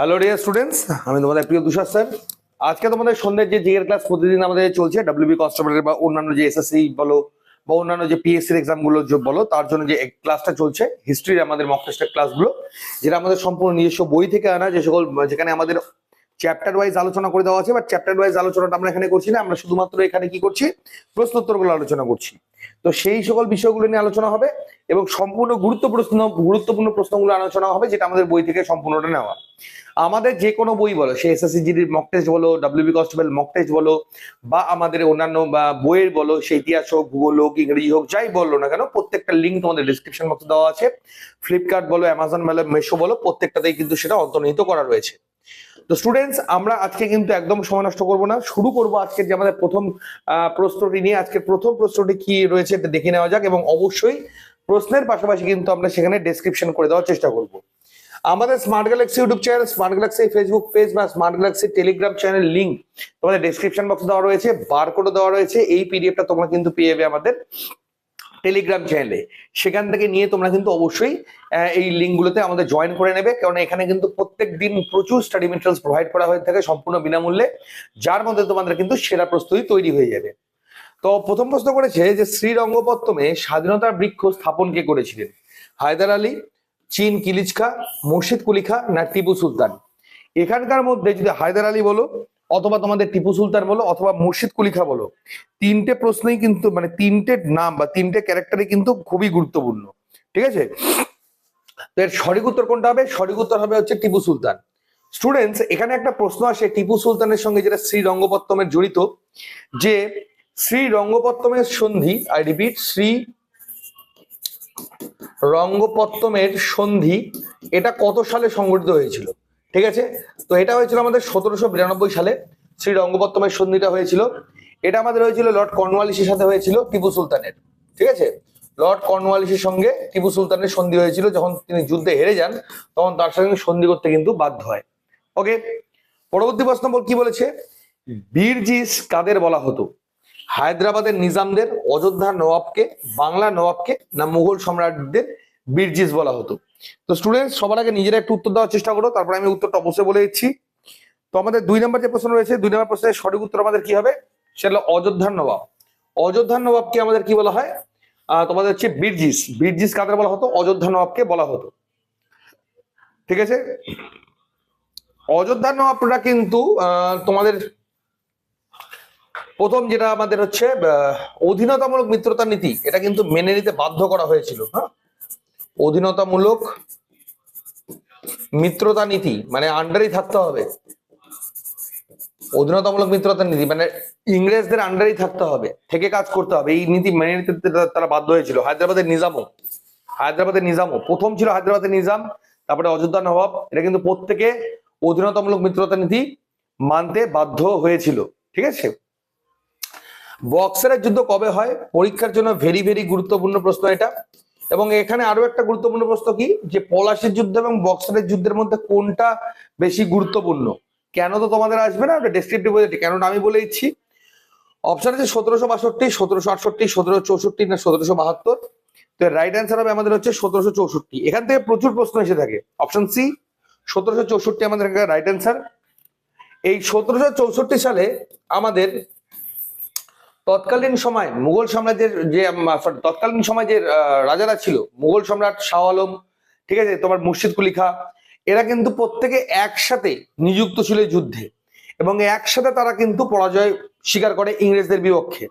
Hello dear students আমি তোমাদের প্রিয় তুষার স্যার আজকে তোমাদের সন্ধ্যের যে জিএর ক্লাস প্রতিদিন আমাদের চলছে ডাব্লিউবি কনস্টেবলের বা অন্যান্য যে এসএসসি বলো, বা অন্যান্য যে পিএসসির এক্সামগুলো বলো, তার জন্য যে ক্লাসটা চলছে হিস্ট্রির আমাদের মক টেস্টের ক্লাসগুলো যেটা আমাদের সম্পূর্ণ নিজস্ব বই থেকে আনা, যে সকল, যেখানে আমাদের চ্যাপ্টার ওয়াইজ আলোচনা করে দেওয়া আছে বা চ্যাপ্টার ওয়াইজ আলোচনাটা আমরা এখানে করছি না। আমরা শুধুমাত্র এখানে কি করছি? প্রশ্নোত্তরগুলো আলোচনা করছি। তো সেই সকল বিষয়গুলো নিয়ে আলোচনা হবে এবং সম্পূর্ণ গুরুত্বপূর্ণ গুরুত্বপূর্ণ প্রশ্নগুলো আলোচনা হবে, যেটা আমাদের বই থেকে সম্পূর্ণটা নেওয়া। আমাদের যে কোনো বই বলো, সে এসএসসি জিডির মক টেস্ট বলো ডাব্লিউবি কনস্টেবল মক টেস্ট বলো, বা আমাদের অন্যান্য, বা বইয়ের বলো, সে ইতিহাস হোক, ভূগোল হোক, ইংরেজি হোক, যাই বলল না কেন, প্রত্যেকটা লিঙ্ক তোমাদের ডিসক্রিপশন বক্সে দেওয়া আছে। ফ্লিপকার্ট বলো অ্যামাজন বলো মেশো বলো, প্রত্যেকটাতেই কিন্তু সেটা অন্তর্নিহিত করা রয়েছে। তো স্টুডেন্টস আমরা আজকে কিন্তু একদম সময় নষ্ট করব না। শুরু করব আজকে যে আমাদের প্রথম প্রশ্নটি নিয়ে। আজকে প্রথম প্রশ্নটি কি রয়েছে এটা দেখে নেওয়া যাক এবং অবশ্যই প্রশ্নের পাশাপাশি কিন্তু আমরা সেখানে ডেসক্রিপশন করে দেওয়ার চেষ্টা করব। আমাদের smart galaxy YouTube channel smart galaxy Facebook page বা smart galaxy Telegram channel link তোমাদের ডেসক্রিপশন বক্সে দেওয়া রয়েছে বার বারকোডও দেওয়া রয়েছে। এই পিডিএফটা তোমরা কিন্তু পেয়ে যাবে আমাদের টেলিগ্রাম চ্যানেলে সেখান থেকে নিয়ে তোমরা কিন্তু অবশ্যই এই লিঙ্কগুলোতে আমাদের জয়েন করে নেবে। কারণ এখানে কিন্তু প্রত্যেক দিন প্রচুর স্টাডি মেটেরিয়ালস প্রোভাইড করা হয়ে থাকে সম্পূর্ণ বিনামূল্যে। যার মধ্যে তোমাদের কিন্তু সেরা প্রস্তুতি তৈরি হয়ে যাবে। তো প্রথম প্রশ্ন করেছে যে শ্রীরঙ্গপত্তমে স্বাধীনতার বৃক্ষ স্থাপন কে করেছিলেন? হায়দার আলী, চীন কিলিচ খা মুর্শিদ কুলি খা না টিপু সুলতান? এখানকার মধ্যে যদি হায়দার আলী বলো অথবা তোমাদের টিপু সুলতান বলো, অথবা মুর্শিদ কুলি খা বলো, তিনটে প্রশ্নই কিন্তু মানে তিনটে নাম বা তিনটে ক্যারেক্টারই কিন্তু খুবই গুরুত্বপূর্ণ, ঠিক আছে? তো এর সঠিক উত্তর কোনটা হবে? সঠিক উত্তর হবে হচ্ছে টিপু সুলতান। স্টুডেন্টস এখানে একটা প্রশ্ন আসে টিপু সুলতানের সঙ্গে, যেটা শ্রীরঙ্গপত্তমের জড়িত, যে শ্রীরঙ্গপত্তমের সন্ধি আই রিপিট শ্রী রঙ্গপত্তমের সন্ধি, এটা কত সালে সংগঠিত হয়েছিল? ঠিক আছে? তো এটা হয়েছিল আমাদের সতেরোশো বিরানব্বই সালে। শ্রী রঙ্গপত্তমের সন্ধিটা হয়েছিল। এটা আমাদের হয়েছিল লর্ড কর্নওয়ালিসের সাথে হয়েছিল টিপু সুলতানের। ঠিক আছে? লর্ড কর্নওয়ালিসের সঙ্গে টিপু সুলতানের সন্ধি হয়েছিল। যখন তিনি যুদ্ধে হেরে যান, তখন তার সঙ্গে সন্ধি করতে কিন্তু বাধ্য হয়। ওকে পরবর্তী প্রশ্ন কি বলেছে? বীরজিস কাদের বলা হতো? হায়দ্রাবাদের নিজামদের অযোধ্যার নবাবকে বাংলা নবাবকে না মুঘল সম্রাটদের বীরজিস বলা হতো? তো স্টুডেন্টস সবার আগে নিজেরা একটু উত্তর দেওয়ার চেষ্টা করো, তারপরে আমি উত্তরটা অবশ্যই বলে দিচ্ছি। তো আমাদের দুই নম্বর যে প্রশ্ন রয়েছে, দুই নম্বর প্রশ্নের সঠিক উত্তর আমাদের কি হবে? সেটা অযোধ্যার নবাব। অযোধ্যার নবাবকে আমাদের কি বলা হয়? তোমাদের হচ্ছে বীরজিস বীরজিস কাদের বলা হতো? অযোধ্যা নবাবকে বলা হতো। ঠিক আছে? অযোধ্যা নবাবরা কিন্তু তোমাদের প্রথম যেটা আমাদের হচ্ছে অধীনতামূলক মিত্রতা নীতি, এটা কিন্তু মেনে নিতে বাধ্য করা হয়েছিল হ্যাঁ? অধীনতামূলক মিত্রতা নীতি মানে আন্ডারই থাকতে হবে। অধীনতামূলক মিত্রতা নীতি মানে ইংরেজদের আন্ডারই থাকতে হবে, থেকে কাজ করতে হবে। এই নীতি মেনে নিতে তারা- বাধ্য হয়েছিল। হায়দ্রাবাদের নিজামও হায়দ্রাবাদের নিজামও। প্রথম ছিল হায়দ্রাবাদের নিজাম, তারপরে অযোধ্যা নবাব। এটা কিন্তু প্রত্যেকে অধীনতামূলক মিত্রতা নীতি মানতে বাধ্য হয়েছিল। ঠিক আছে? বক্সারের যুদ্ধ কবে হয়? পরীক্ষার জন্য ভেরি ভেরি গুরুত্বপূর্ণ প্রশ্ন এটা। এবং এখানে আরও একটা গুরুত্বপূর্ণ প্রশ্ন কি? যে পলাশির যুদ্ধ এবং বক্সারের যুদ্ধের মধ্যে কোনটা বেশি গুরুত্বপূর্ণ? কেন তো তোমাদের আসবে না? ডেসক্রিপটিভ কেননা আমি বলে দিচ্ছি। অপশন আছে সতেরোশো বাষট্টি, সতেরোশো আটষট্টি, সতেরোশো চৌষট্টি না সতেরোশো বাহাত্তর। তো রাইট অ্যান্সার হবে আমাদের হচ্ছে সতেরোশো চৌষট্টি। এখান থেকে প্রচুর প্রশ্ন এসে থাকে। অপশন সি সতেরোশো চৌষট্টি আমাদের রাইট অ্যান্সার এই সতেরোশো চৌষট্টি সালে আমাদের তৎকালীন সময় মুঘল সাম্রাজ্যের যে তৎকালীন সময় যে রাজারা ছিল, মুঘল সম্রাট শাহ আলম, ঠিক আছে, তোমার মুর্শিদ কুলিখা, এরা কিন্তু প্রত্যেকে একসাথে নিযুক্ত ছিল যুদ্ধে। এবং একসাথে তারা কিন্তু পরাজয় স্বীকার করে ইংরেজদের বিপক্ষে।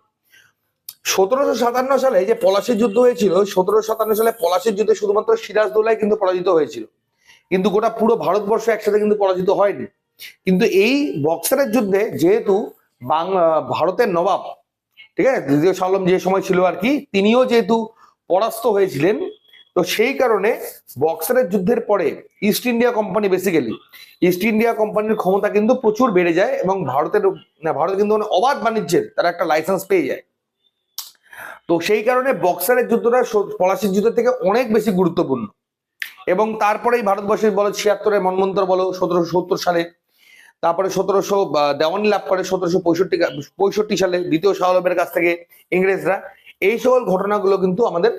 সতেরোশো সাতান্ন সালে যে পলাশির যুদ্ধ হয়েছিল, সতেরোশো সাতান্ন সালে পলাশির যুদ্ধে শুধুমাত্র সিরাজদৌলাই কিন্তু পরাজিত হয়েছিল। কিন্তু গোটা পুরো ভারতবর্ষ একসাথে কিন্তু পরাজিত হয়নি। কিন্তু এই বক্সারের যুদ্ধে যেহেতু বাংলা ভারতের নবাব ঠিক আছে? দ্বিতীয় শালম যে সময় ছিল আর কি, তিনিও যেহেতু পরাস্ত হয়েছিলেন, তো সেই কারণে বক্সারের যুদ্ধের পরে East India company basically East India কোম্পানির ক্ষমতা কিন্তু প্রচুর বেড়ে যায় এবং ভারতের ভারত কিন্তু মানে অবাধ বাণিজ্যের তারা একটা লাইসেন্স পেয়ে যায়। তো সেই কারণে বক্সারের যুদ্ধটা পলাশির যুদ্ধের থেকে অনেক বেশি গুরুত্বপূর্ণ। এবং তারপরেই ভারতবর্ষের বলো ছিয়াত্তরের মনমন্তর বলো সতেরোশো সত্তর সালে তারপরে সতেরোশো দেওয়ানি লাভ করে সতেরোশো পঁয়ষট্টি পঁয়ষট্টি সালে দ্বিতীয় শাহ আলমের কাছ থেকে ইংরেজরা এই সকল ঘটনাগুলো কিন্তু আমাদের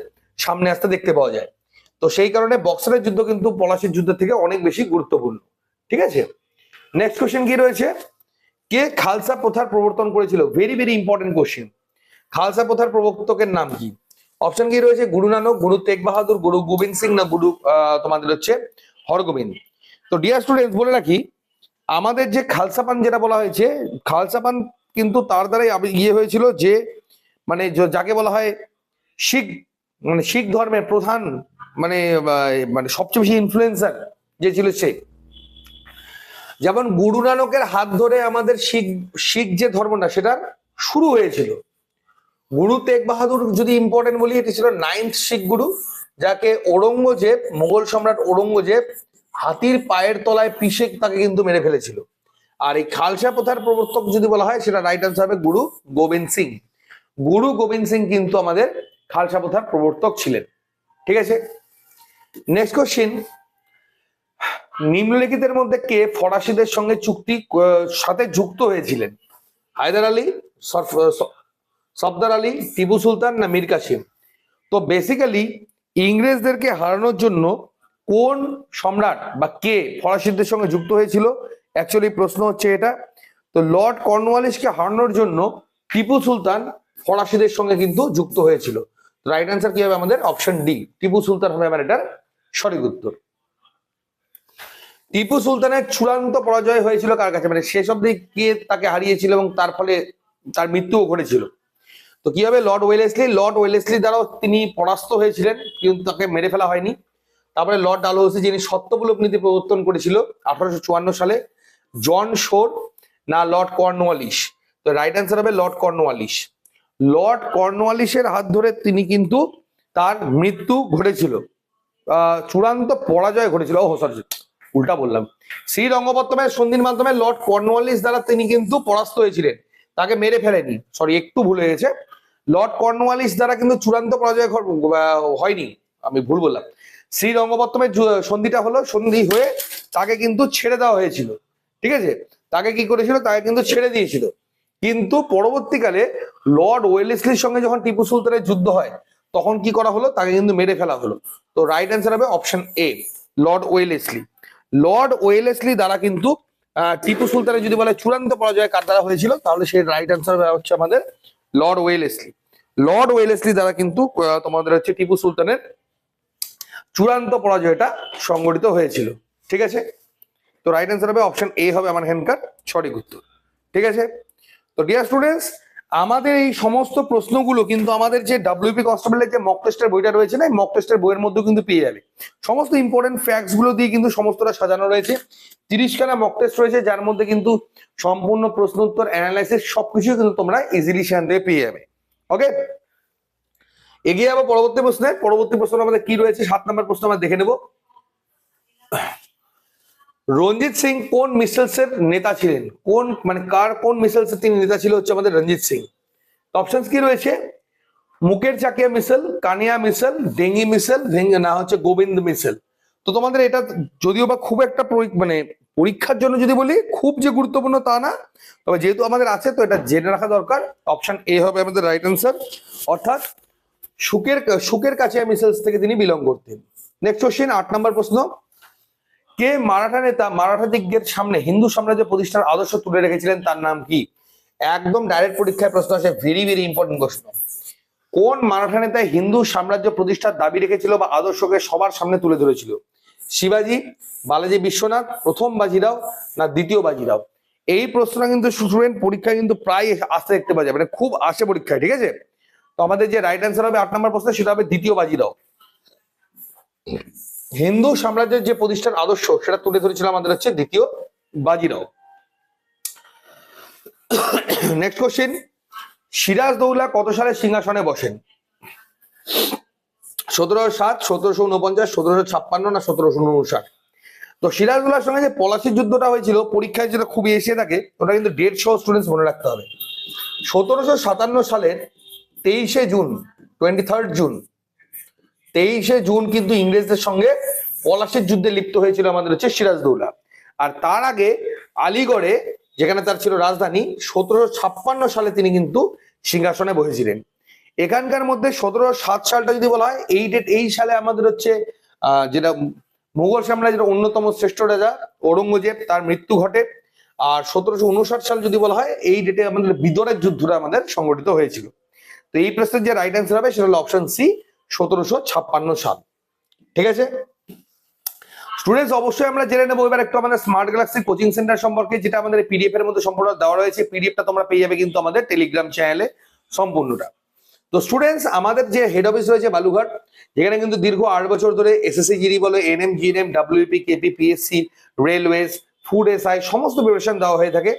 সামনে আসতে দেখতে পাওয়া যায়। তো সেই কারণে বক্সারের যুদ্ধ কিন্তু পলাশির যুদ্ধ থেকে অনেক বেশি গুরুত্বপূর্ণ। ঠিক আছে? নেক্সট কোশ্চেন কি রয়েছে? কে খালসা প্রথার প্রবর্তন করেছিল? Very very important question Khalsa প্রথার প্রবর্তকের নাম কি? অপশন কি রয়েছে? গুরু নানক, গুরু তেগ বাহাদুর, গুরু গোবিন্দ সিং না গুরু তোমাদের হচ্ছে হরগোবিন্দ। তো ডিয়ার স্টুডেন্টস বলে রাখি আমাদের যে খালসা পান যেটা বলা হয়েছে, খালসা পান কিন্তু তার দ্বারাই ইয়ে হয়েছিল যে মানে যাকে বলা হয় শিখ মানে শিখ ধর্মের প্রধান মানে মানে সবচেয়ে বেশি ইনফ্লুয়েন্সার যে ছিল সে। যেমন গুরু নানকের হাত ধরে আমাদের শিখ শিখ যে ধর্মটা সেটা শুরু হয়েছিল। গুরু তেগ বাহাদুর যদি ইম্পর্টেন্ট বলি, এটি ছিল নাইন্থ শিখ গুরু, যাকে ঔরঙ্গজেব, মোগল সম্রাট ঔরঙ্গজেব হাতির পায়ের তলায় পিষে তাকে কিন্তু মেরে ফেলেছিল। আর এই খালসা প্রথার প্রবর্তক যদি বলা হয়, সেটা রাইট আনসার হবে গুরু গোবিন্দ সিং। গুরু গোবিন্দ সিং কিন্তু আমাদের খালসা প্রথার প্রবর্তক ছিলেন। ঠিক আছে? নেক্সট কোশ্চিন নিম্নলিখিতের মধ্যে কে ফরাসিদের সঙ্গে চুক্তি সাথে যুক্ত হয়েছিলেন? হায়দার আলী সফদার আলী, টিপু সুলতান না মীর কাসিম? তো বেসিক্যালি ইংরেজদেরকে হারানোর জন্য কোন সম্রাট বা কে ফরাসিদের সঙ্গে যুক্ত হয়েছিল? অ্যাকচুয়ালি প্রশ্ন হচ্ছে এটা। তো লর্ড কর্নওয়ালিসকে হারানোর জন্য টিপু সুলতান ফরাসিদের সঙ্গে কিন্তু যুক্ত হয়েছিল। রাইট অ্যান্সার কি হবে আমাদের? অপশন ডি টিপু সুলতান হবে আমার এটার সঠিক উত্তর। টিপু সুলতানের চূড়ান্ত পরাজয় হয়েছিল কার কাছে? মানে শেষ অব্দি কে তাকে হারিয়েছিল এবং তার ফলে তার মৃত্যুও ঘটেছিল। তো কি হবে? লর্ড ওয়েলেসলি লর্ড ওয়েলেসলি দ্বারাও তিনি পরাস্ত হয়েছিলেন, কিন্তু তাকে মেরে ফেলা হয়নি। তারপরে লর্ড ডালহৌসি যিনি সত্যমূলক নীতি প্রবর্তন করেছিল আঠারোশো চুয়ান্ন সালে, জন শোর না লর্ড কর্নওয়ালিস তো রাইট অ্যান্সার হবে লর্ড কর্নওয়ালিস লর্ড কর্নওয়ালিসের হাত ধরে তিনি কিন্তু তার মৃত্যু ঘটেছিল। চূড়ান্ত পরাজয় ঘটেছিল। ও সরি উল্টা বললাম। শ্রী রঙ্গপত্তমের সন্ধির মাধ্যমে লর্ড কর্নওয়ালিস দ্বারা তিনি কিন্তু পরাস্ত হয়েছিলেন। তাকে মেরে ফেলেনি। সরি একটু ভুল গেছে। লর্ড কর্নওয়ালিস দ্বারা কিন্তু চূড়ান্ত পরাজয় হয়নি। আমি ভুল বললাম। শ্রী রঙ্গপত্তমের সন্ধিটা হলো, সন্ধি হয়ে তাকে কিন্তু ছেড়ে দেওয়া হয়েছিল। ঠিক আছে? তাকে কি করেছিল? তাকে কিন্তু ছেড়ে দিয়েছিল। কিন্তু পরবর্তীকালে লর্ড ওয়েলেসলির সঙ্গে যখন টিপু সুলতানের যুদ্ধ হয়, তখন কি করা হলো? তাকে কিন্তু মেরে ফেলা হলো। তো রাইট অ্যান্সার হবে option A Lord Wellesley. Lord Wellesley দ্বারা কিন্তু টিপু সুলতানের যদি বলে চূড়ান্ত পরাজয় কার দ্বারা হয়েছিল? তাহলে সেই রাইট অ্যান্সার হচ্ছে আমাদের লর্ড ওয়েলেসলি। লর্ড ওয়েলেসলি দ্বারা কিন্তু তোমাদের হচ্ছে টিপু সুলতানের চূড়ান্ত পরাজয়টা সংগঠিত হয়েছিল। ঠিক আছে? তো রাইট অ্যান্সার হবে অপশন এ হবে আমার হ্যান্ডকার সঠিক উত্তর। ঠিক আছে? তো ডিয়ার স্টুডেন্টস আমাদের এই সমস্ত প্রশ্নগুলো কিন্তু আমাদের যে ডাব্লিউপি কনস্টেবলের যে মক টেস্টের বইটা রয়েছে না মক টেস্টের বইয়ের মধ্যেও কিন্তু পেয়ে যাবে। সমস্ত ইম্পর্টেন্ট ফ্যাক্টসগুলো দিয়ে কিন্তু সমস্তটা সাজানো রয়েছে। তিরিশখানা মক টেস্ট রয়েছে, যার মধ্যে কিন্তু সম্পূর্ণ প্রশ্ন উত্তর অ্যানালাইসিস সবকিছু কিন্তু তোমরা ইজিলি সেখান থেকে পেয়ে যাবে। ওকে এগিয়ে যাব, পরবর্তী প্রশ্নে। পরবর্তী প্রশ্ন আমাদের কি রয়েছে? সাত নম্বর প্রশ্ন আমরা দেখে নেব। রঞ্জিত সিং কোন মিসেলস এর নেতা ছিলেন? কোন মানে কার, কোন মিসেলস তিনি নেতা ছিল হচ্ছে আমাদের রঞ্জিত সিং? অপশনস কি রয়েছে? মুকের চাকিয়া মিসেল, কানিয়া মিসেল, ডেঙ্গি মিসেল না, হচ্ছে গোবিন্দ মিসেল। তো তোমাদের এটা যদিও বা খুব একটা মানে পরীক্ষার জন্য যদি বলি, খুব যে গুরুত্বপূর্ণ তা না। তবে যেহেতু আমাদের আছে, তো এটা জেনে রাখা দরকার। অপশন এ হবে আমাদের রাইট অ্যান্সার অর্থাৎ সুকের সুকের কাছে মিসেলস থেকে তিনি বিলং করতেন। নেক্সট কোশ্চেন আট নম্বর প্রশ্ন। কে মারাঠা নেতা মারাঠা দিগ্গের সামনে হিন্দু সাম্রাজ্য প্রতিষ্ঠার আদর্শ তুলে রেখেছিলেন? তার নাম কি? একদম ডাইরেক্ট পরীক্ষায় প্রশ্ন আসে ভেরি ভেরি ইম্পর্টেন্ট প্রশ্ন কোন মারাঠা নেতা হিন্দু সাম্রাজ্য প্রতিষ্ঠার দাবি রেখেছিল বা আদর্শকে সবার সামনে তুলে ধরেছিল? শিবাজি, বালাজি বিশ্বনাথ, প্রথম বাজিরাও না দ্বিতীয় বাজিরাও? এই প্রশ্নটা কিন্তু স্টুডেন্ট পরীক্ষায় কিন্তু প্রায় আসতে দেখতে পাওয়া যায় মানে খুব আসে পরীক্ষায়, ঠিক আছে? তো আমাদের যে রাইট অ্যান্সার হবে আট নম্বর প্রশ্ন, সেটা হবে দ্বিতীয় বাজিরাও। হিন্দু সাম্রাজ্যের যে প্রতিষ্ঠান আদর্শ, সেটা তুলে ধরেছিল আমাদের হচ্ছে দ্বিতীয় বাজিরাও। নেক্সট কোশ্চেন সিরাজ দৌলা কত সালে সিংহাসনে বসেন? সতেরোশো সাত সতেরোশো উনপঞ্চাশ সতেরোশো ছাপ্পান্ন না সতেরোশো উনষাট তো সিরাজদৌলার সঙ্গে যে পলাশির যুদ্ধটা হয়েছিল, পরীক্ষায় যেটা খুবই এসে থাকে, ওটা কিন্তু সহ স্টুডেন্টস মনে রাখতে হবে। সতেরোশো সাতান্ন সালের তেইশে জুন টোয়েন্টি থার্ড জুন। তেইশে জুন কিন্তু ইংরেজদের সঙ্গে পলাশির যুদ্ধে লিপ্ত হয়েছিল আমাদের হচ্ছে সিরাজদৌলা আর তার আগে আলিগড়ে, যেখানে তার ছিল রাজধানী, সতেরোশো ছাপ্পান্ন সালে তিনি কিন্তু সিংহাসনে বসেছিলেন। এখানকার মধ্যে সতেরোশো সাত সালটা যদি বলা হয়, এই ডেট এই সালে আমাদের হচ্ছে যেটা মুঘল সাম্রাজ্যের অন্যতম শ্রেষ্ঠ রাজা, ঔরঙ্গজেব, তার মৃত্যু ঘটে। আর সতেরোশো উনষাট সাল যদি বলা হয়, এই ডেটে আমাদের বিদরের যুদ্ধটা আমাদের সংগঠিত হয়েছিল। তো এই প্রশ্নের যে রাইট অ্যান্সার হবে সেটা হলো অপশন সি সতেরোশো ছাপ্পান্ন সাল। ঠিক আছে? স্টুডেন্টস অবশ্যই আমরা জেনে নেব। এবার একটু আমাদের স্মার্ট গ্যালাক্সি কোচিং সেন্টার সম্পর্কে, যেটা আমাদের পিডিএফ এর মধ্যে সম্পূর্ণ দেওয়া রয়েছে। পিডিএফটা তোমরা পেয়ে যাবে কিন্তু আমাদের টেলিগ্রাম চ্যানেলে সম্পূর্ণটা। তো স্টুডেন্টস আমাদের যে হেড অফিস রয়েছে বালুঘাট যেখানে কিন্তু দীর্ঘ আট বছর ধরে এসএসসি জিডি বলো NM GNM WP KP PSC railways food SI সমস্ত প্রিপারেশন দেওয়া হয়ে থাকে।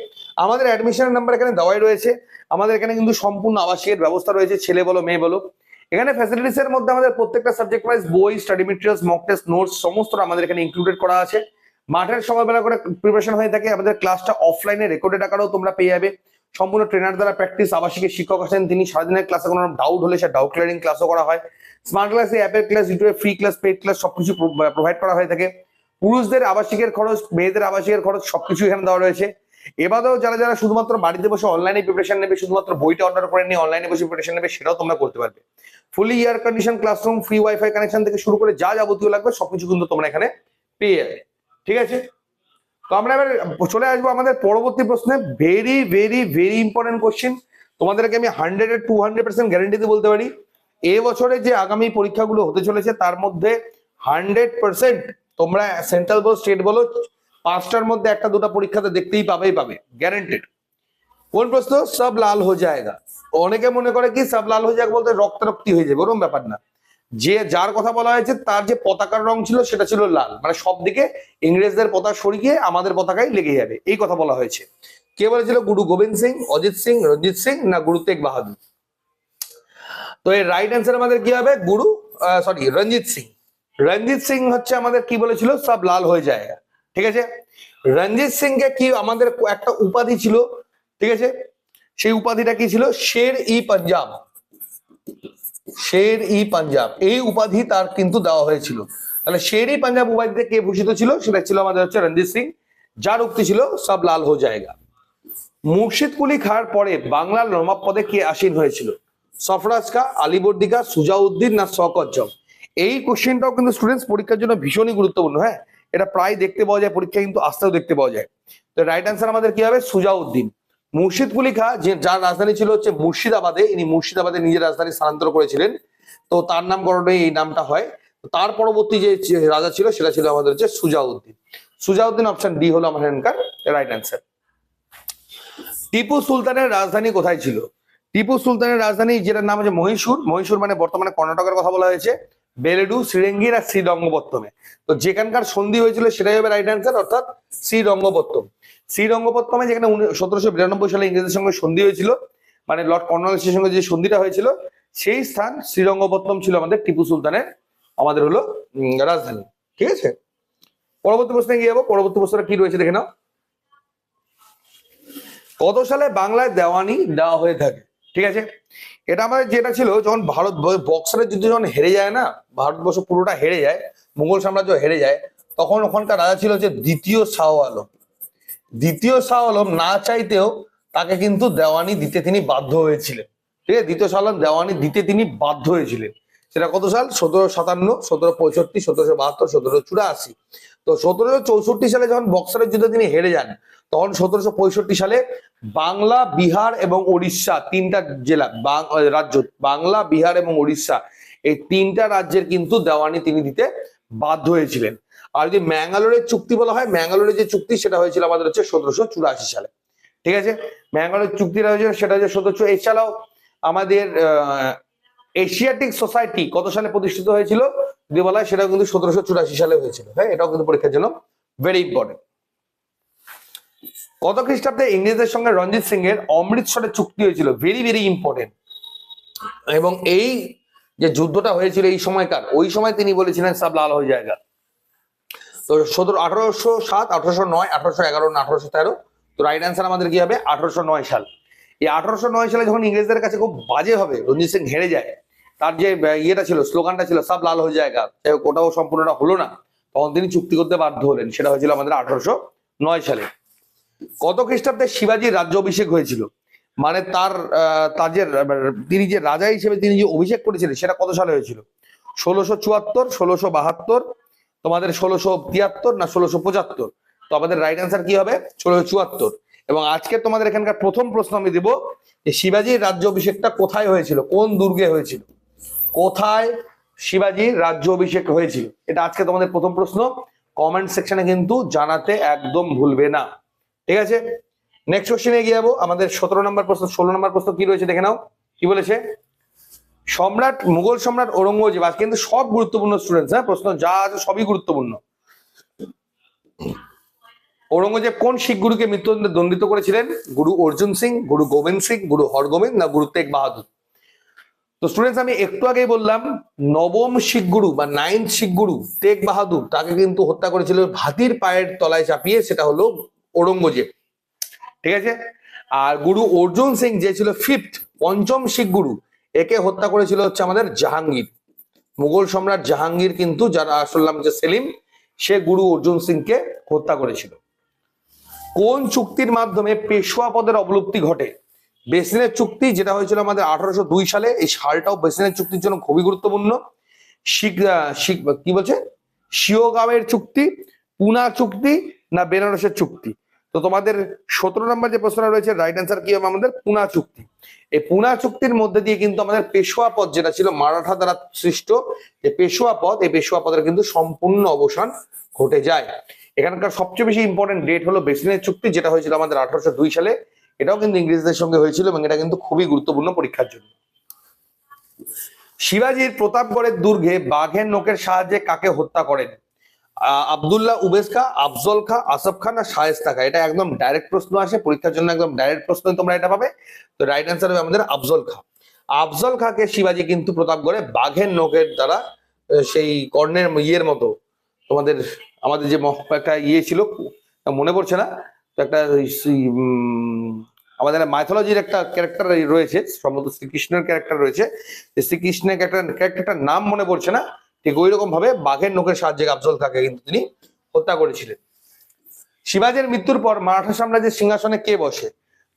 আমাদের অ্যাডমিশনের নাম্বার এখানে দেওয়াই রয়েছে। আমাদের এখানে কিন্তু সম্পূর্ণ আবাসিকের ব্যবস্থা রয়েছে, ছেলে বলো, মেয়ে বলো। এখানে ফ্যাসিলিটিস এর মধ্যে আমাদের প্রত্যেকটা সাবজেক্ট ওয়াইজ বই study materials mock test notes সমস্ত আমাদের এখানে ইনক্লুডেড করা আছে। মাঠের সকালবেলা করে প্রিপারেশন হয়ে থাকে, আমাদের ক্লাসটা অফলাইনে রেকর্ডেড আকারেও তোমরা পেয়ে যাবে। সম্পূর্ণ ট্রেনার দ্বারা প্র্যাকটিস আবাসিকের শিক্ষক আছেন তিনি। সারাদিনের ক্লাসে কোনো ডাউট হলে সে ডাউট ক্লিয়ারিং ক্লাসও করা হয়। স্মার্ট ক্লাসে অ্যাপের ক্লাস ইউটিউবে ফ্রি ক্লাস পেড ক্লাস সবকিছু প্রোভাইড করা হয়ে থাকে। পুরুষদের আবাসিকের খরচ, মেয়েদের আবাসিকের খরচ সবকিছু এখানে দেওয়া রয়েছে। এবারেও যারা যারা শুধুমাত্র বাড়িতে বসে অনলাইনে প্রিপারেশন নেবে, শুধুমাত্র বইটা অর্ডার করে নিয়ে অনলাইনে বসে প্রিপারেশন নেবে, সেটাও তোমরা করতে পারবে। Fully air condition classroom free WiFi connection থেকে শুরু করে যা যাবতীয় লাগবে, সবকিছু কিন্তু তোমরা এখানে পেয়ে যাবে। ঠিক আছে? তো আমরা এবার চলে আসব আমাদের পরবর্তী প্রশ্নে। Very very very important question তোমাদেরকে আমি hundred to hundred percent guarantee দিয়ে বলতে পারি, এ বছরে যে আগামী পরীক্ষাগুলো হতে চলেছে, তার মধ্যে হান্ড্রেড পার্সেন্ট তোমরা সেন্ট্রাল বলো স্টেট বলো পাঁচটার মধ্যে একটা দুটা পরীক্ষাতে দেখতেই পাবেই পাবে গ্যারেন্টেড কোন প্রশ্ন? সব লাল হয়ে যায়গা অনেকে মনে করে কি সব লাল হয়ে যাক বলতে রক্তারক্তি হয়ে যাবে ওরকম ব্যাপার না। যে যার কথা বলা হয়েছে, তার যে পতাকার রং ছিল, সেটা ছিল লাল। মানে সব দিকে ইংরেজদের পতাকা সরিয়ে আমাদের পতাকায় লেগে যাবে, এই কথা বলা হয়েছে। কে বলেছিল? গুরু গোবিন্দ সিং, অজিত সিং, রঞ্জিত সিং না গুরু তেগ বাহাদুর? তো এর রাইট অ্যান্সার আমাদের কি হবে? গুরু সরি রঞ্জিত সিং। রঞ্জিত সিং হচ্ছে আমাদের কি বলেছিল? সব লাল হয়ে যায় ঠিক আছে? রঞ্জিত সিং কে কি আমাদের একটা উপাধি ছিল? ঠিক আছে? সেই উপাধিটা কি ছিল? শের ই পাঞ্জাব। শের ই পাঞ্জাব। এই উপাধি তার কিন্তু দেওয়া হয়েছিল। তাহলে শের ই পাঞ্জাব উপাধিতে কে ভূষিত ছিল? সেটা ছিল আমাদের হচ্ছে রঞ্জিত সিং। যার উক্তি ছিল, সব লাল হয়ে যায়গা মুর্শিদ কুলি খার পরে বাংলার নবাব পদে কে আসীন হয়েছিল? সফরাজ কা আলিবর্দিকা সুজাউদ্দিন না শকজ্জম এই কোশ্চেনটাও কিন্তু স্টুডেন্টস পরীক্ষার জন্য ভীষণই গুরুত্বপূর্ণ হ্যাঁ? এটা প্রায় দেখতে পাওয়া যায় পরীক্ষা কিন্তু আসতেও দেখতে পাওয়া যায়। তো রাইট অ্যান্সার আমাদের কি হবে? সুজাউদ্দিন। মুর্শিদ কুলি খা, যে যার রাজধানী ছিল হচ্ছে মুর্শিদাবাদে, ইনি মুর্শিদাবাদে নিজের রাজধানী স্থানান্তর করেছিলেন। তো তার নামকরণে এই নামটা হয়। তার পরবর্তী যে রাজা ছিল, সেটা ছিল আমাদের হচ্ছে সুজাউদ্দিন। সুজাউদ্দিন অপশন ডি হলো আমার এখানকার রাইট অ্যান্সার টিপু সুলতানের রাজধানী কোথায় ছিল? টিপু সুলতানের রাজধানী, যেটার নাম হচ্ছে মহীশূর। মহীশূর মানে বর্তমানে কর্ণাটকের কথা বলা হয়েছে। বেলেডু শ্রীরেঙ্গির আর শ্রীরঙ্গপত্তমে। তো যেখানকার সন্ধি হয়েছিল সেটাই হবে রাইট অ্যান্সার অর্থাৎ শ্রীরঙ্গপত্তম। শ্রীরঙ্গপত্তমে যেখানে সতেরোশো বিরানব্বই সালে ইংরেজের সঙ্গে সন্ধি হয়েছিল মানে লর্ড কর্নওয়ালিসের সঙ্গে যে সন্ধিটা হয়েছিল, সেই স্থান শ্রীরঙ্গপত্তম ছিল আমাদের টিপু সুলতানের, আমাদের হলো রাজধানী। ঠিক আছে? পরবর্তী প্রশ্নে গিয়ে যাব। পরবর্তী প্রশ্নটা কি রয়েছে দেখে নাও। কত সালে বাংলায় দেওয়ানি দেওয়া হয়ে থাকে? ঠিক আছে? এটা আমাদের যেটা ছিল, যখন ভারত বক্সারের যুদ্ধ যখন হেরে যায় না, ভারতবর্ষ পুরোটা হেরে যায়, মুঘল সাম্রাজ্য হেরে যায়, তখন ওখানকার রাজা ছিল যে দ্বিতীয় শাহ আলম। দ্বিতীয় শাহ আলম না চাইতেও তাকে কিন্তু দেওয়ানি দিতে তিনি বাধ্য হয়েছিলেন। ঠিক আছে? দ্বিতীয় শাহ আলম দেওয়ানি দিতে তিনি বাধ্য হয়েছিলেন। সেটা কত সাল? সতেরো সাতান্ন সতেরো পঁয়ষট্টি, সতেরোশো বাহাত্তর সতেরো চুরাশি। তো সতেরোশো চৌষট্টি সালে যখন বক্সারের যুদ্ধে তিনি হেরে যান, তখন সতেরোশো পঁয়ষট্টি সালে বাংলা, বিহার এবং উড়িষ্যা তিনটা জেলা রাজ্য, বাংলা, বিহার এবং উড়িষ্যা এই তিনটা রাজ্যের কিন্তু দেওয়ানি তিনি দিতে বাধ্য হয়েছিলেন। আর যদি ম্যাঙ্গালোরের চুক্তি বলা হয়, ম্যাঙ্গালোরের যে চুক্তি সেটা হয়েছিল আমাদের হচ্ছে সতেরোশো চুরাশি সালে। ঠিক আছে? ম্যাঙ্গালোর চুক্তিটা হয়েছিল সেটা হচ্ছে সতেরোশো, এছাড়াও আমাদের এশিয়াটিক সোসাইটি কত সালে প্রতিষ্ঠিত হয়েছিল? যদি বলা হয় সেটাও কিন্তু সতেরোশো চুরাশি সালে হয়েছিল হ্যাঁ? এটাও কিন্তু পরীক্ষার জন্য ভেরি ইম্পর্টেন্ট কত খ্রিস্টাব্দে ইংরেজদের সঙ্গে রঞ্জিত সিং এর অমৃতসরে চুক্তি হয়েছিল ভেরি ভেরি ইম্পর্টেন্ট এবং এই যে যুদ্ধটা হয়েছিল এই সময়কার, ওই সময় তিনি বলেছিলেন, সব লাল হয়ে জায়গা তো সতেরো, আঠারোশো সাত, আঠারোশো নয়, আঠারোশো এগারো আঠারোশো তেরো, তো রাইট অ্যান্সার আমাদের কি হবে? আঠারোশো নয় সাল। এই আঠারোশো নয় সালে যখন ইংরেজদের কাছে খুব বাজে হবে, রঞ্জিত সিং হেরে যায়। তার যে ইয়েটা ছিল, স্লোগানটা ছিল, সব লাল হয়ে জায়গা ওটাও সম্পূর্ণটা হলো না। তখন তিনি চুক্তি করতে বাধ্য হলেন। সেটা হয়েছিল আমাদের আঠারোশো নয় সালে। কত খ্রিস্টাব্দে শিবাজির রাজ্য অভিষেক হয়েছিল? মানে তার তার যে তিনি যে রাজা হিসেবে তিনি যে অভিষেক করেছিলেন, সেটা কত সালে হয়েছিল? ষোলোশো চুয়াত্তর, ষোলোশো বাহাত্তর, তোমাদের ষোলোশো তিয়াত্তর না ষোলোশো পঁচাত্তর? তো আমাদের রাইট অ্যান্সার কি হবে? ষোলোশো চুয়াত্তর। এবং আজকে তোমাদের এখানকার প্রথম প্রশ্ন আমি দিব যে, শিবাজির রাজ্য অভিষেকটা কোথায় হয়েছিল? কোন দুর্গে হয়েছিল? কোথায় শিবাজির রাজ্য অভিষেক হয়েছিল? এটা আজকে তোমাদের প্রথম প্রশ্ন। কমেন্ট সেকশনে কিন্তু জানাতে একদম ভুলবে না। ঠিক আছে? নেক্সট কোশ্চেনে এগিয়ে যাব। আমাদের সতেরো নম্বর প্রশ্ন, ষোলো নম্বর প্রশ্ন কি রয়েছে দেখে নাও। কি বলেছে? সম্রাট, মুঘল সম্রাট ঔরঙ্গজেব আজ কিন্তু সব গুরুত্বপূর্ণ স্টুডেন্টস হ্যাঁ? প্রশ্ন যা আছে সবই গুরুত্বপূর্ণ। ঔরঙ্গজেব কোন শিখ গুরুকে মৃত্যুদণ্ডে দণ্ডিত করেছিলেন? গুরু অর্জুন সিং, গুরু গোবিন্দ সিং, গুরু হরগোবিন্দ না গুরু তেগ বাহাদুর? তো স্টুডেন্টস আমি একটু আগেই বললাম, নবম শিখ গুরু বা নাইন্থ শিখ গুরু তেগ বাহাদুর, তাকে কিন্তু হত্যা করেছিল ভাতির পায়ের তলায় চাপিয়ে, সেটা হলো ঔরঙ্গজেব। ঠিক আছে? আর গুরু অর্জুন সিং যে ছিল ফিফথ পঞ্চম শিখ গুরু, একে হত্যা করেছিল হচ্ছে আমাদের জাহাঙ্গীর। মুঘল সম্রাট জাহাঙ্গীর কিন্তু, যারা আসল নাম হচ্ছে সেলিম, সে গুরু অর্জুন সিংকে হত্যা করেছিল। কোন চুক্তির মাধ্যমে পেশোয়া পদের অবলুপ্তি ঘটে? বেসিনের চুক্তি যেটা হয়েছিল আমাদের আঠারোশো দুই সালে, এই সালটাও বেসিনের চুক্তির জন্য খুবই গুরুত্বপূর্ণ। কি বলছে? শিওগাঁওয়ের চুক্তি, পুনা চুক্তি না বেনারসের চুক্তি? তো তোমাদের সতেরো নম্বর যে প্রশ্নটা রয়েছে রাইট অ্যান্সার কি হবে আমাদের? পুনা চুক্তি। এই পুনা চুক্তির মধ্যে দিয়ে কিন্তু আমাদের পেশোয়া পদ যেটা ছিল, মারাঠা দ্বারা সৃষ্ট যে পেশোয়া পদ, এই পেশোয়া পদের কিন্তু সম্পূর্ণ অবসান ঘটে যায়। এখানকার সবচেয়ে বেশি ইম্পর্টেন্ট ডেট হলো বেসিনের চুক্তি, যেটা হয়েছিল আমাদের আঠারোশো দুই সালে। এটাও কিন্তু ইংরেজদের সঙ্গে হয়েছিল এবং এটা কিন্তু খুবই গুরুত্বপূর্ণ পরীক্ষার জন্য। শিবাজির প্রতাপগড়ের দুর্গে বাঘের নোকের সাহায্যে কাকে হত্যা করেন? আব্দুল্লাহ উবেস খা, আফজল খা, আসফ খান আর শায়েস্তা খা। এটা একদম ডাইরেক্ট প্রশ্ন আসে, পরীক্ষার জন্য একদম ডাইরেক্ট প্রশ্ন তোমরা এটা পাবে। তো রাইট অ্যান্সার হবে আমাদের আফজল খা। আফজল খাকে শিবাজি কিন্তু প্রতাপগড়ে বাঘের নোকের দ্বারা সেই কর্ণের ইয়ের মতো তোমাদের, আমাদের যে একটা ইয়ে ছিল, মনে পড়ছে না? একটা আমাদের মাইথোলজির একটা ক্যারেক্টার রয়েছে, সম্ভবত শ্রীকৃষ্ণের ক্যারেক্টার রয়েছে। শ্রীকৃষ্ণের ক্যারেক্টার ক্যারেক্টারটার নাম মনে পড়ছে না, ঠিক ওই রকম ভাবে বাঘের নোকের সাহায্যে আফজল খাকে কিন্তু তিনি হত্যা করেছিলেন। শিবাজীর মৃত্যুর পর মারাঠা সাম্রাজ্যের সিংহাসনে কে বসে?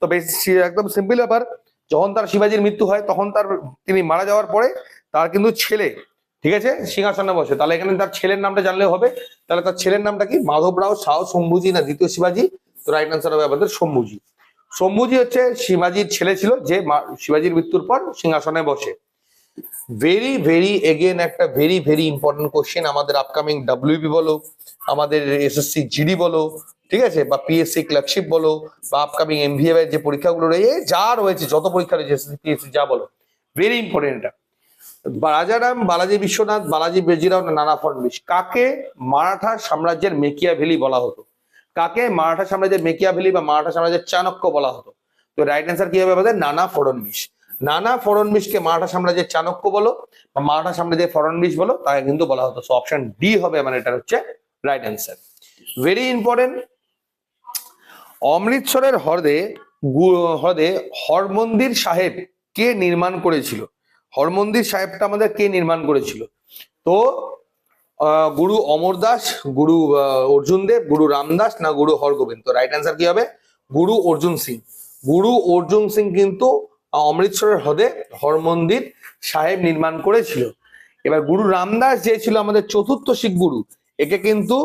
তো বেশ একদম সিম্পল ব্যাপার, যখন তার শিবাজীর মৃত্যু হয়, তখন তার তিনি মারা যাওয়ার পরে তার কিন্তু ছেলে, ঠিক আছে, সিংহাসনে বসে। তাহলে এখানে তার ছেলের নামটা জানলে হবে। তাহলে তার ছেলের নামটা কি? মাধবরাও শাহ শম্ভুজি না দ্বিতীয় শিবাজী? তো রাইট আনসার হবে আমাদের শম্ভুজি। শম্ভুজি হচ্ছে শিবাজির ছেলে ছিল, যে শিবাজির মৃত্যুর পর সিংহাসনে বসে। ভেরি ভেরি এগেন একটা ভেরি ভেরি ইম্পর্টেন্ট কোশ্চেন আমাদের আপকামিং ডাব্লিউবি বলো, আমাদের এসএসসি জিডি বলো, ঠিক আছে? বা পিএসসি ক্লার্কশিপ বলো, বা আপকামিং এমভিএ যে পরীক্ষাগুলো রয়েছে যা রয়েছে, যত পরীক্ষা রয়েছে এসএসসি পিএসসি যা বলো ভেরি ইম্পর্টেন্ট এটা। রাজারাম বালাজি বিশ্বনাথ, বালাজি বেজিরাও নানা ফডনবিস কাকে মারাঠা সাম্রাজ্যের মেকিয়া ভ্যালি বলা হতো? কাকে? মারাঠা সাম্রাজ্যের মেকিয়া ভ্যালি বা মারাঠা সাম্রাজ্যের চাণক্য বলা হতো। তো রাইট অ্যান্সার কি হবে আমাদের? নানা ফডনবিস নানা ফড়নবিশকে মারাঠা সাম্রাজ্যের চাণক্য বলো বা মারাঠা সাম্রাজ্যের ফড়নবিশ বলো, তাকে কিন্তু বলা হতো। অপশন ডি হবে মানে এটা হচ্ছে রাইট অ্যান্সার ভেরি ইম্পর্টেন্ট অমৃতসরের হ্রদে হ্রদে হরমন্দির সাহেব কে নির্মাণ করেছিল? হরমন্দির সাহেবটা আমাদের কে নির্মাণ করেছিল? তো গুরু অমর দাস, গুরু অর্জুন দেব, গুরু রামদাস না গুরু হরগোবিন্দ? রাইট অ্যান্সার কি হবে? গুরু অর্জুন সিং। গুরু অর্জুন সিং কিন্তু অমৃতসরের হ্রদে হরমন্দির সাহেব নির্মাণ করেছিল। এবার গুরু রামদাস যে ছিল আমাদের চতুর্থ শিখ গুরু, একে কিন্তু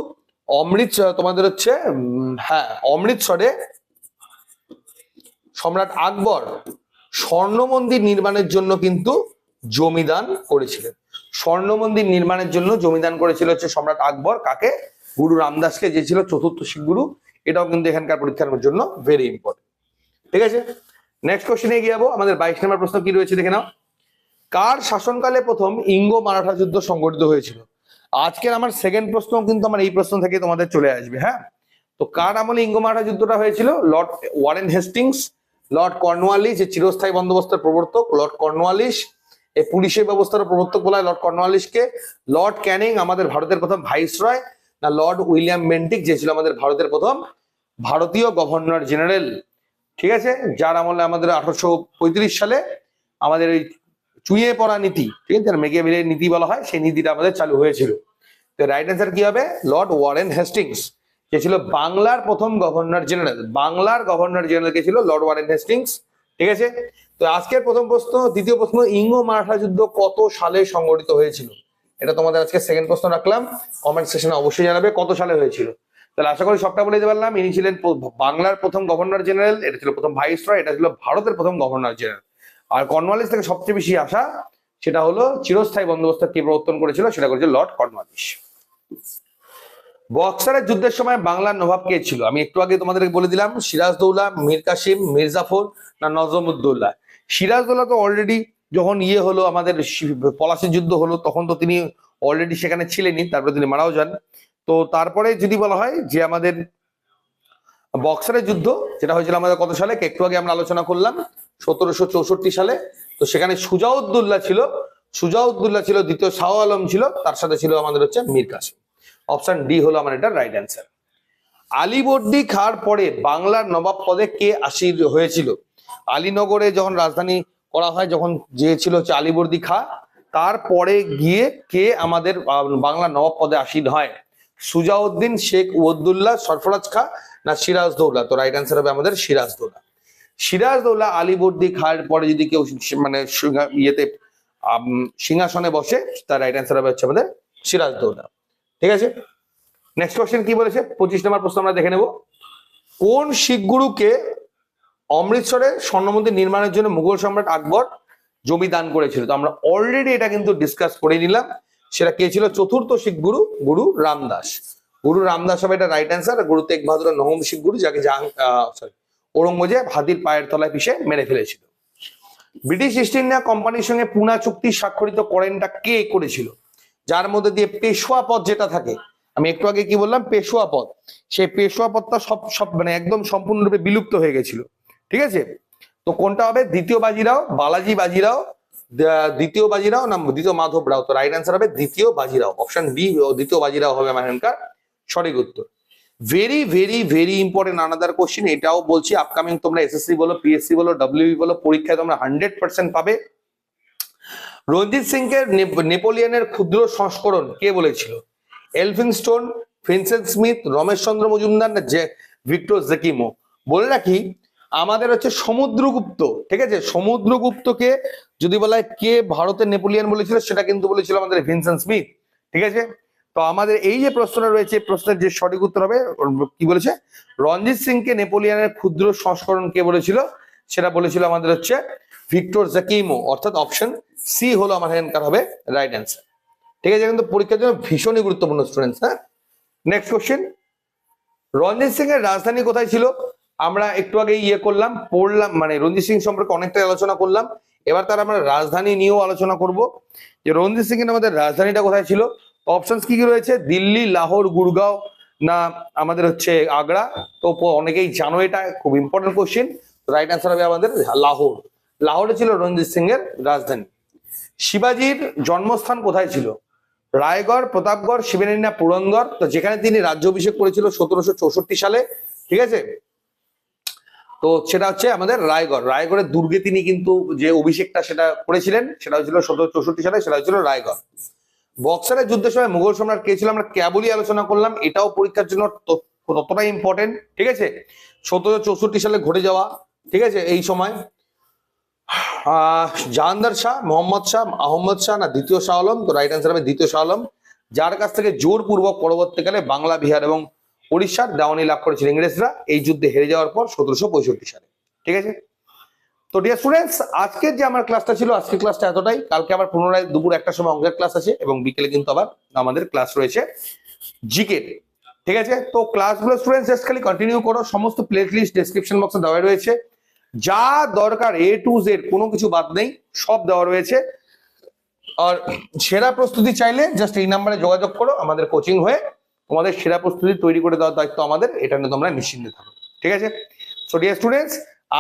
অমৃতসর তোমাদের হচ্ছে হ্যাঁ অমৃতসরে সম্রাট আকবর স্বর্ণ মন্দির নির্মাণের জন্য কিন্তু জমিদান করেছিলেন। স্বর্ণ মন্দির নির্মাণের জন্য জমিদান করেছিল হচ্ছে সম্রাট আকবর, কাকে? গুরু রামদাসকে, যে ছিল চতুর্থ শিখ গুরু। এটাও কিন্তু এখানকার পরীক্ষার জন্য ভেরি ইম্পর্টেন্ট ঠিক আছে? নেক্সট কোশ্চেনে এগিয়ে যাব। আমাদের বাইশ নম্বর প্রশ্ন কি রয়েছে দেখে নাও। কার শাসনকালে প্রথম ইঙ্গ মারাঠা যুদ্ধ সংগঠিত হয়েছিল? আজকের আমার সেকেন্ড প্রশ্ন কিন্তু আমার এই প্রশ্ন থেকে তোমাদের চলে আসবে হ্যাঁ? তো কার আমলে ইঙ্গ মারাঠা যুদ্ধটা হয়েছিল? Lord Warren Hastings, Lord Cornwallis, যে চিরস্থায়ী বন্দোবস্তের প্রবর্তক, লর্ড কর্নওয়ালিস এই পুলিশের ব্যবস্থার প্রবর্তক বলা হয় লর্ড কর্নওয়ালিসকে লর্ড ক্যানিং আমাদের ভারতের প্রথম ভাইসরয়, না, লর্ড উইলিয়াম মেন্টিক, যে ছিল আমাদের ভারতের প্রথম ভারতীয় গভর্নর জেনারেল। ঠিক আছে? যার আমলে আমাদের আঠারোশো পঁয়ত্রিশ সালে আমাদের ওই চুইয়ে পড়া নীতি, ঠিক আছে মেঘে বিলের নীতি বলা হয়, সেই নীতিটা আমাদের চালু হয়েছিল। তো রাইট অ্যান্সার কি হবে? লর্ড ওয়ারেন হেস্টিংস, যে ছিল বাংলার প্রথম গভর্নর জেনারেল। বাংলার গভর্নর জেনারেল কে ছিল? Lord Warren Hastings. ঠিক আছে? তো আজকের প্রথম প্রশ্ন, দ্বিতীয় প্রশ্ন, ইঙ্গ মারাঠা যুদ্ধ কত সালে সংগঠিত হয়েছিল? এটা তোমাদের আজকে সেকেন্ড প্রশ্ন রাখলাম। কমেন্ট সেকশনে অবশ্যই জানাবে কত সালে হয়েছিল। তাহলে আশা করি সবটা বলে দিতে পারলাম। ইনি ছিলেন বাংলার প্রথম গভর্নর জেনারেল এটা ছিল প্রথম ভাইস রয় এটা ছিল ভারতের প্রথম গভর্নর জেনারেল আর কর্নওয়ালিস থেকে সবচেয়ে বেশি আসা, সেটা হলো চিরস্থায়ী বন্দোবস্ত কে প্রবর্তন করেছিল, সেটা করেছে লর্ড কর্নওয়ালিস বক্সারের যুদ্ধের সময় বাংলার নবাব কে ছিল? আমি একটু আগে তোমাদেরকে বলে দিলাম সিরাজদৌল্লা মীর কাসিম, মির্জাফর না নজমুদ্দৌল্লা সিরাজদৌল্লা তো অলরেডি যখন ইয়ে হলো, আমাদের পলাশির যুদ্ধ হলো, তখন তো তিনি অলরেডি সেখানে ছিলেনই, তারপরে তিনি মারাও যান। তো তারপরে যদি বলা হয় যে আমাদের বক্সারের যুদ্ধ, যেটা হয়েছিল আমাদের কত সালে, একটু আগে আমরা আলোচনা করলাম, সতেরোশো চৌষট্টি সালে। তো সেখানে সুজাউদ্দৌল্লা ছিল সুজাউদ্দৌল্লা ছিল দ্বিতীয়, শাহ আলম ছিল, তার সাথে ছিল আমাদের হচ্ছে মীর কাসিম। অপশন ডি হলো আমার এটা রাইট অ্যান্সার আলীবর্দী খার পরে বাংলার নবাব পদে কে আসীর হয়েছিল? আলীনগরে যখন রাজধানী করা হয়, যখন যে ছিল হচ্ছে আলীবর্দী খা, তারপরে গিয়ে কে আমাদের বাংলা নবাব পদে আসীন হয়? সুজাউদ্দিন শেখ ওয়াদ্দুল্লাহ সরফরাজ খা না সিরাজদৌল্লা তো রাইট অ্যান্সার হবে আমাদের সিরাজদৌল্লা সিরাজদৌল্লা আলীবর্দী খার পরে যদি কেউ মানে ইয়েতে সিংহাসনে বসে, তার রাইট অ্যান্সার হবে হচ্ছে আমাদের সিরাজদৌল্লা ঠিক আছে? নেক্সট কোয়েশ্চেন কি বলেছে? পঁচিশ নম্বর প্রশ্ন আমরা দেখে নেব। কোন শিখ গুরুকে অমৃতসরে স্বর্ণ মন্দির নির্মাণের জন্য মুঘল সম্রাট আকবর জমি দান করেছিল। তো আমরা অলরেডি এটা কিন্তু ডিসকাস করে নিলাম। সেটা কে ছিল? চতুর্থ শিখ গুরু গুরু রামদাস। গুরু রামদাস হবে এটা রাইট অ্যান্সার গুরু তেগ বাহাদুর নহম শিখ গুরু, যাকে জাহাং সরি ঔরঙ্গজেব হাতির পায়ের তলায় পিষে মেরে ফেলেছিল। ব্রিটিশ ইস্ট ইন্ডিয়া কোম্পানির সঙ্গে পুনা চুক্তি স্বাক্ষরিত করেনটা কে করেছিল? যার মধ্যে দিয়ে পেশোয়া পদ যেটা থাকে, আমি একটু আগে কি বললাম? পেশোয়া পদ। সেই পেশোয়া পদটা সব সব মানে একদম সম্পূর্ণরূপে বিলুপ্ত হয়ে গেছিল। ঠিক আছে? তো কোনটা হবে? দ্বিতীয় বাজিরাও, বালাজি বাজিরাও দ্বিতীয় বাজিরাও না দ্বিতীয় মাধব রাও তো রাইট অ্যান্সার হবে দ্বিতীয় বাজিরাও। অপশন বি দ্বিতীয় বাজিরাও হবে আমার এখানকার। সঠিক উত্তর। Very very very important another question এটাও বলছি আপকামিং তোমরা এসএসসি বলো পিএসসি বলো ডব্লিউবি বলো, পরীক্ষায় তোমরা হান্ড্রেড পার্সেন্ট পাবে। রঞ্জিত সিংকে নেপ- নেপোলিয়নের ক্ষুদ্র সংস্করণ কে বলেছিল? Elphinstone Vincent Smith Ramesh Chandra Majumdar না ভিক্টর জেকিমো বলে রাখি আমাদের হচ্ছে সমুদ্রগুপ্ত, ঠিক আছে? সমুদ্রগুপ্তকে যদি বলা হয় কে ভারতের নেপোলিয়ান বলেছিল, সেটা কিন্তু বলেছিল আমাদের ভিনসেন্ট স্মিথ, ঠিক আছে? তো আমাদের এই যে প্রশ্নটা রয়েছে প্রশ্নের যে সঠিক উত্তর হবে, কি বলেছে? রঞ্জিত সিংকে নেপোলিয়ানের ক্ষুদ্র সংস্করণ কে বলেছিল? সেটা বলেছিল আমাদের হচ্ছে ভিক্টর জাকিমো, অর্থাৎ অপশন সি হলো আমার এখানকার হবে? রাইট অ্যান্সার ঠিক আছে, কিন্তু পরীক্ষার জন্য ভীষণই গুরুত্বপূর্ণ স্টুডেন্টস হ্যাঁ? নেক্সট কোশ্চেন রঞ্জিত সিং এর রাজধানী কোথায় ছিল? আমরা একটু আগে ইয়ে করলাম, পড়লাম মানে রঞ্জিত সিং সম্পর্কে অনেকটাই আলোচনা করলাম। এবার তার আমরা রাজধানী নিয়েও আলোচনা করব। যে রঞ্জিত সিং এর আমাদের রাজধানীটা কোথায় ছিল? অপশনস কি কি রয়েছে? দিল্লি, লাহোর, গুরগাঁও, না আমাদের হচ্ছে আগ্রা? তো অনেকেই জানো এটা, খুব ইম্পর্টেন্ট কোশ্চেন রাইট অ্যান্সার হবে আমাদের লাহোর। লাহোরে ছিল রঞ্জিত সিং এর রাজধানী। শিবাজির জন্মস্থান কোথায় ছিল? রায়গড়, প্রতাপগড় শিবেনী না পুরন্দর। তো যেখানে তিনি রাজ্য অভিষেক করেছিল সতেরোশো চৌষট্টি সালে, ঠিক আছে? তো সেটা হচ্ছে আমাদের রায়গড়। রায়গড়ের দুর্গে তিনি কিন্তু যে অভিষেকটা সেটা করেছিলেন, সেটা হয়েছিল সতেরো চৌষট্টি সালে, সেটা হয়েছিল রায়গড়। বক্সারের যুদ্ধের সময় মুঘল সম্রাট কে ছিল আমরা কেবলই আলোচনা করলাম, এটাও পরীক্ষার জন্য ততটাই ইম্পর্টেন্ট ঠিক আছে? সতেরো চৌষট্টি সালে ঘটে যাওয়া, ঠিক আছে, এই সময়। জাহানদার শাহ, মোহাম্মদ শাহ আহমদ শাহ না দ্বিতীয় শাহ আলম, তো রাইট অ্যান্সার হবে দ্বিতীয় শাহ আলম, যার কাছ থেকে জোরপূর্বক পরবর্তীকালে বাংলা, বিহার এবং উড়িষ্যার দেওয়ানি লাভ করেছিল ইংরেজরা। এই যুদ্ধে হেরে যাওয়ার পর সতেরোশো পঁয়ষট্টি সালে। ঠিক আছে? তো ডিয়ার স্টুডেন্টস আজকের যে আমার ক্লাসটা ছিল আজকের ক্লাসটা এতটাই। কালকে আবার পুনরায় দুপুর একটার সময় অঙ্কের ক্লাস আছে এবং বিকেলে কিন্তু আবার আমাদের ক্লাস রয়েছে জিকে ঠিক আছে? তো ক্লাসগুলো স্টুডেন্টস জাস্ট খালি কন্টিনিউ করো। সমস্ত প্লে লিস্ট ডেসক্রিপশন বক্সে দেওয়া রয়েছে। যা দরকার এ টু জেড কোনো কিছু বাদ নেই, সব দেওয়া রয়েছে। আর সেরা প্রস্তুতি চাইলে জাস্ট এই নাম্বারে যোগাযোগ করো, আমাদের কোচিং হয়ে তোমাদের সেরা প্রস্তুতি তৈরি করে দেওয়ার দায়িত্ব আমাদের, এটা নিয়ে তোমরা নিশ্চিন্তে থাকো। ঠিক আছে? সো ডিয়ার স্টুডেন্টস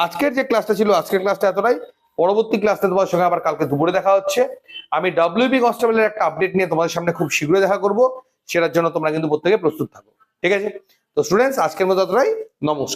আজকের যে ক্লাসটা ছিল, আজকের ক্লাসটা এতটাই। পরবর্তী ক্লাসে তোমাদের সঙ্গে আবার কালকে দুপুরে দেখা হচ্ছে। আমি ডাব্লিউবি কনস্টেবলের একটা আপডেট নিয়ে তোমাদের সামনে খুব শীঘ্রই দেখা করব। সেটার জন্য তোমরা কিন্তু প্রত্যেকে প্রস্তুত থাকো। ঠিক আছে? তো স্টুডেন্টস আজকের মতো এতটাই। নমস্কার।